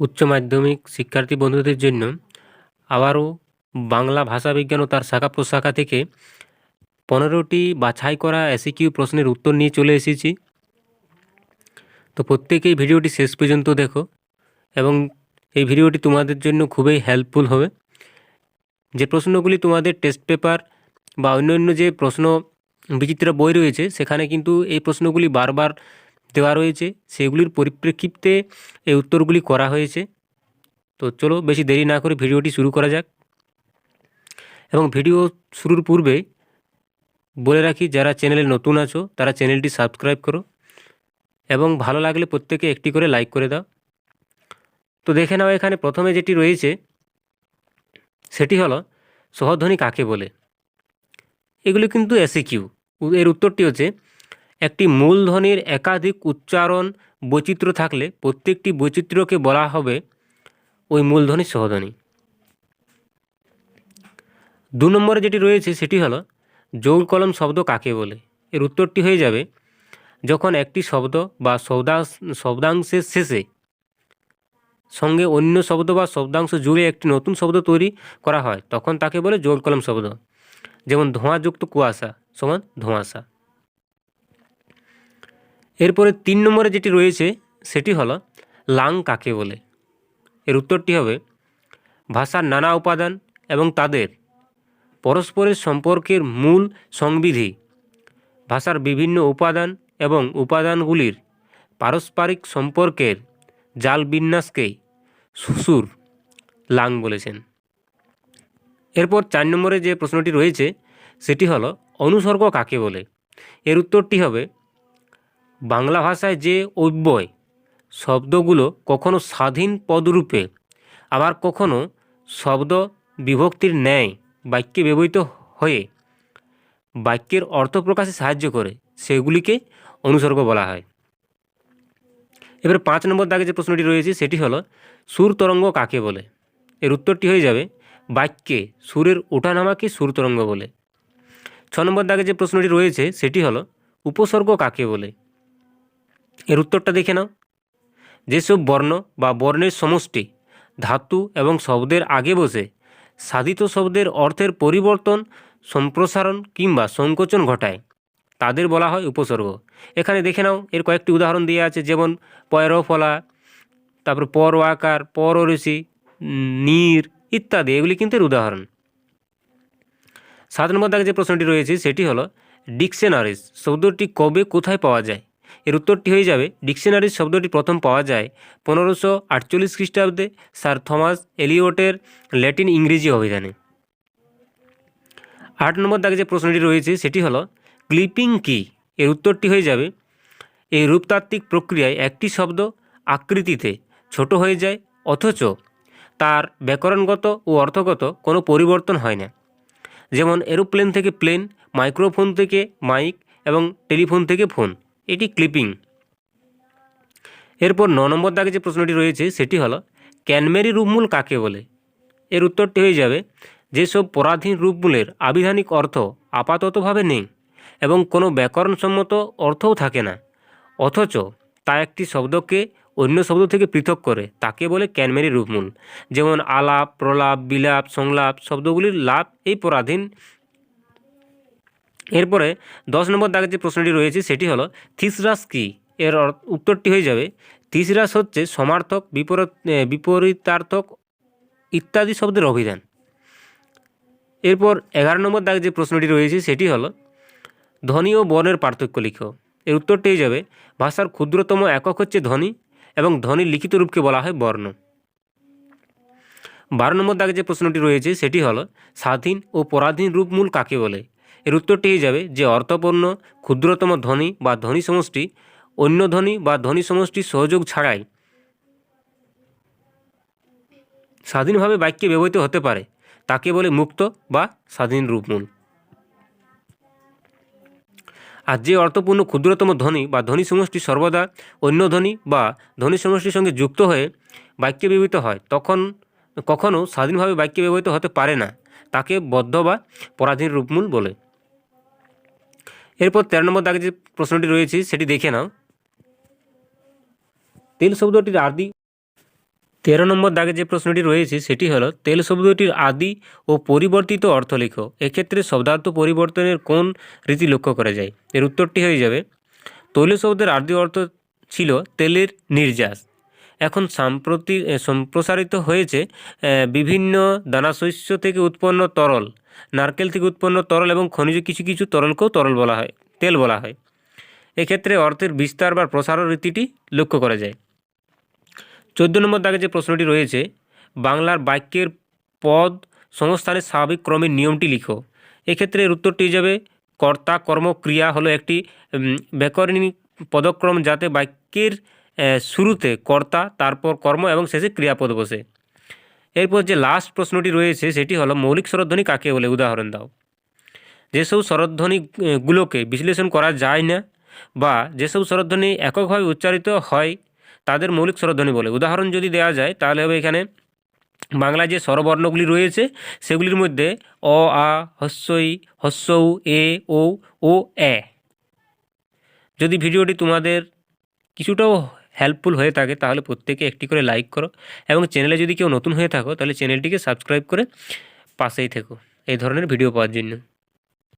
উচ্চ মাধ্যমিক শিক্ষার্থী বন্ধুদের জন্য আবারও বাংলা ভাষা বিজ্ঞান ও তার শাখা প্রশাখা থেকে পনেরোটি বাছাই করা এসিকিউ প্রশ্নের উত্তর নিয়ে চলে এসেছি। তো প্রত্যেকেই ভিডিওটি শেষ পর্যন্ত দেখো এবং এই ভিডিওটি তোমাদের জন্য খুবই হেল্পফুল হবে। যে প্রশ্নগুলি তোমাদের টেস্ট পেপার বা অন্যান্য যে প্রশ্ন বিচিত্র বই রয়েছে, সেখানে কিন্তু এই প্রশ্নগুলি বারবার দেওয়া রয়েছে, সেগুলির পরিপ্রেক্ষিতে এই উত্তরগুলি করা হয়েছে। তো চলো বেশি দেরি না করে ভিডিওটি শুরু করা যাক। এবং ভিডিও শুরুর পূর্বে বলে রাখি, যারা চ্যানেলে নতুন আছো, তারা চ্যানেলটি সাবস্ক্রাইব করো এবং ভালো লাগলে প্রত্যেকে একটি করে লাইক করে দাও। তো দেখে নাও এখানে প্রথমে যেটি রয়েছে, সেটি হলো, সহধ্বনি কাকে বলে? এগুলি কিন্তু এসি কিউ এর উত্তরটি হচ্ছে একটি মূলধ্বনির একাধিক উচ্চারণ বৈচিত্র্য থাকলে প্রত্যেকটি বৈচিত্র্যকে বলা হবে ওই মূলধ্বনির সহধ্বনি দু নম্বরে যেটি রয়েছে সেটি হলো যৌল কলম শব্দ কাকে বলে? এর উত্তরটি হয়ে যাবে, যখন একটি শব্দ বা শব্দাংশ, শব্দাংশের শেষে সঙ্গে অন্য শব্দ বা শব্দাংশ জুড়ে একটি নতুন শব্দ তৈরি করা হয়, তখন তাকে বলে জোর কলম শব্দ। যেমন ধোঁয়াযুক্ত কুয়াশা সমান ধোঁয়াশা। এরপরে তিন নম্বরে যেটি রয়েছে, সেটি হলো লাং কাকে বলে। এর উত্তরটি হবে, ভাষার নানা উপাদান এবং তাদের পরস্পরের সম্পর্কের মূল সংবিধি, ভাষার বিভিন্ন উপাদান এবং উপাদানগুলির পারস্পরিক সম্পর্কের জাল বিন্যাসকেই সুসুর লাং বলেছেন। এরপর চার নম্বরে যে প্রশ্নটি রয়েছে, সেটি হলো, অনুসর্গ কাকে বলে? এর উত্তরটি হবে বাংলা ভাষায় যে অব্যয়, শব্দগুলো কখনো স্বাধীন পদরূপে, আবার কখনো শব্দ বিভক্তির ন্যায় বাক্যে ব্যবহৃত হয়ে বাক্যের অর্থ প্রকাশে সাহায্য করে, সেগুলিকে অনুসর্গ বলা হয়। এবার পাঁচ নম্বর দাগে যে প্রশ্নটি রয়েছে, সেটি হলো, সুর তরঙ্গ কাকে বলে? এর উত্তরটি হয়ে যাবে, বাক্যে সুরের ওঠানামাকে সুর তরঙ্গ বলে। ছ নম্বর দাগে যে প্রশ্নটি রয়েছে, সেটি হলো, উপসর্গ কাকে বলে? এর উত্তরটা দেখে নাও। যেসব বর্ণ বা বর্ণের সমষ্টি ধাতু এবং শব্দের আগে বসে, সাধিত শব্দের অর্থের পরিবর্তন, সম্প্রসারণ কিংবা সংকোচন ঘটায়, তাদের বলা হয় উপসর্গ। এখানে দেখে নাও, এর কয়েকটি উদাহরণ দেওয়া আছে, যেমন পয়রফলা, তারপর পর আকার, পর ঋষি নীর ইত্যাদি, এগুলি কিন্তু এর উদাহরণ। সাত নম্বর দাগে যে প্রশ্নটি রয়েছে, সেটি হলো ডিকশনারিজ শব্দটি কবে কোথায় পাওয়া যায়? এর উত্তরটি হয়ে যাবে। ডিকশনারিজ শব্দটি প্রথম পাওয়া যায় পনেরোশো আটচল্লিশ খ্রিস্টাব্দে স্যার থমাস এলিওটের ল্যাটিন ইংরেজি অভিধানে। আট নম্বর দাগে যে প্রশ্নটি রয়েছে সেটি হলো, ক্লিপিং কি? এর উত্তরটি হয়ে যাবে, এই রূপতাত্ত্বিক প্রক্রিয়ায় একটি শব্দ আকৃতিতে ছোট হয়ে যায়, অথচ তার ব্যাকরণগত ও অর্থগত কোনো পরিবর্তন হয় না। যেমন এরোপ্লেন থেকে প্লেন, মাইক্রোফোন থেকে মাইক এবং টেলিফোন থেকে ফোন। এটি ক্লিপিং। এরপর ন নম্বর দাগে যে প্রশ্নটি রয়েছে, সেটি হলো, ক্যানমেরি রূপমূল কাকে বলে? এর উত্তরটি হয়ে যাবে, যেসব পরাধীন রূপমূলের আবিধানিক অর্থ আপাততভাবে নেই এবং কোনো ব্যাকরণসম্মত অর্থও থাকে না, অথচ তা একটি শব্দকে অন্য শব্দ থেকে পৃথক করে, তাকে বলে ক্যানমেরি রূপমূল। যেমন আলাপ, প্রলাপ, বিলাপ, সংলাপ শব্দগুলির লাভ এই পরাধীন এরপরে দশ নম্বর দাগের যে প্রশ্নটি রয়েছে, সেটি হলো, থিসরাস কি? এর উত্তরটি হয়ে যাবে, থিসরাস হচ্ছে সমার্থক, বিপরীত বিপরীতার্থক ইত্যাদি শব্দের অভিধান। এরপর এগারো নম্বর দাগে যে প্রশ্নটি রয়েছে, সেটি হলো, ধ্বনি ও বর্ণের পার্থক্য লিখো। এর উত্তরটি হয়ে যাবে, ভাষার ক্ষুদ্রতম একক হচ্ছে ধ্বনি এবং ধ্বনির লিখিত রূপকে বলা হয় বর্ণ। বারো নম্বর দাগে যে প্রশ্নটি রয়েছে, সেটি হলো, স্বাধীন ও পরাধীন রূপমূল কাকে বলে? এর উত্তরটি হয়ে যাবে যে অর্থপূর্ণ, ক্ষুদ্রতম ধ্বনি বা ধ্বনি সমষ্টি, অন্য ধ্বনি বা ধ্বনি সমষ্টির সহযোগ ছাড়াই স্বাধীনভাবে বাক্যে ব্যবহৃত হতে পারে। তাকে বলে মুক্ত বা স্বাধীন রূপমূল আর যে অর্থপূর্ণ, ক্ষুদ্রতম ধ্বনি বা ধ্বনি সমষ্টি সর্বদা অন্য ধ্বনি বা ধ্বনি সমষ্টির সঙ্গে যুক্ত হয়ে বাক্যে ব্যবহৃত হয়, তখন কখনও স্বাধীনভাবে বাক্যে ব্যবহৃত হতে পারে না। তাকে বদ্ধ বা পরাধীন রূপমূল বলে। এরপর তেরো নম্বর দাগে যে প্রশ্নটি রয়েছে, সেটি দেখে নাও। তেল শব্দটির আদি, তেরো নম্বর দাগে যে প্রশ্নটি রয়েছে, সেটি হলো, তেল শব্দটির আদি ও পরিবর্তিত অর্থ লেখো। এক্ষেত্রে শব্দার্থ পরিবর্তনের কোন রীতি লক্ষ্য করা যায়? এর উত্তরটি হয়ে যাবে, তৈল শব্দের আদি অর্থ ছিল তেলের নির্যাস। এখন সাম্প্রতি সম্প্রসারিত হয়েছে বিভিন্ন দানাশস্য থেকে উৎপন্ন তরল। নারকেল থেকে উৎপন্ন তরল এবং খনিজ কিছু কিছু তরলকেও তরল বলা হয় তেল বলা হয়। এক্ষেত্রে অর্থের বিস্তার বা প্রসারণ রীতিটি লক্ষ্য করা যায়। চোদ্দ নম্বর দাগে যে প্রশ্নটি রয়েছে বাংলার বাক্যের পদ সংস্থানের স্বাভাবিক ক্রমের নিয়মটি লিখো। এক্ষেত্রে এর উত্তরটি যাবে কর্তা কর্ম ক্রিয়া হলো একটি উম, ব্যাকরণিক পদক্রম যাতে বাক্যের শুরুতে কর্তা তারপর কর্ম এবং শেষে ক্রিয়াপদ বসে। এরপর যে লাস্ট প্রশ্নটি রয়েছে, সেটি হলো, মৌলিক স্বরধ্বনি কাকে বলে? উদাহরণ দাও। যেসব স্বরধ্বনিগুলোকে বিশ্লেষণ করা যায় না বা যেসব স্বরধ্বনি এককভাবে উচ্চারিত হয়, তাদের মৌলিক স্বরধ্বনি বলে। উদাহরণ যদি দেওয়া যায়, তাহলে হবে এখানে বাংলায় যে স্বরবর্ণগুলি রয়েছে, সেগুলির মধ্যে অ, আ, হস্যই, হস্যৌ, এ ও ও, এ। যদি ভিডিওটি তোমাদের কিছুটাও হেল্পফুল হয়ে থাকে, তাহলে প্রত্যেকে একটি করে লাইক করো এবং চ্যানেলে যদি কেউ নতুন হয়ে থাকো, তাহলে চ্যানেলটিকে সাবস্ক্রাইব করে পাশেই থেকো। এই ধরনের ভিডিও পাওয়ার জন্য।